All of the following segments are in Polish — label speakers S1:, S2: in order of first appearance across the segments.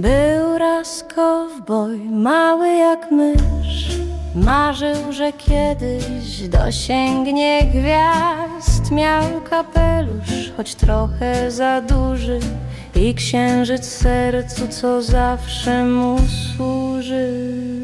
S1: Był raz kowboj, mały jak mysz. Marzył, że kiedyś dosięgnie gwiazd. Miał kapelusz, choć trochę za duży. I księżyc sercu, co zawsze mu służy.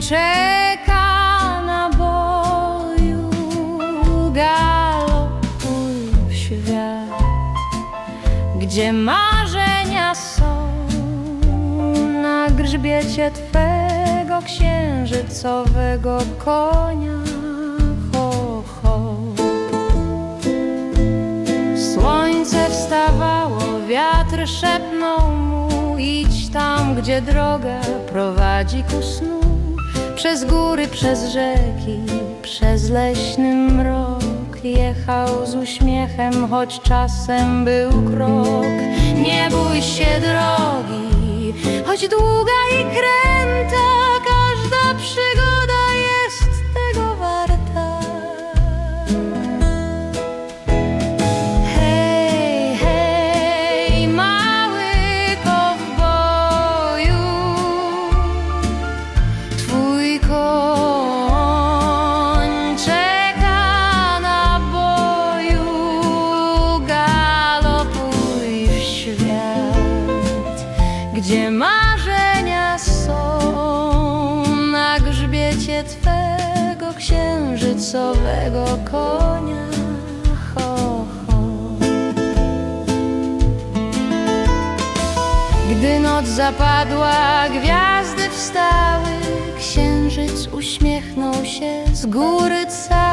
S1: Czeka na boju Galopuj w świat Gdzie marzenia są Na grzbiecie Twego księżycowego konia. Ho, ho. Słońce wstawało, wiatr szepnął mu Idź tam, gdzie droga prowadzi ku snu Przez góry, przez rzeki, przez leśny mrok Jechał z uśmiechem, choć czasem był krok. Nie bój się drogi, choć długa i kręta Gdzie marzenia są Na grzbiecie Twego księżycowego konia Ho, ho. Gdy noc zapadła, gwiazdy wstały, księżyc uśmiechnął się z góry cały.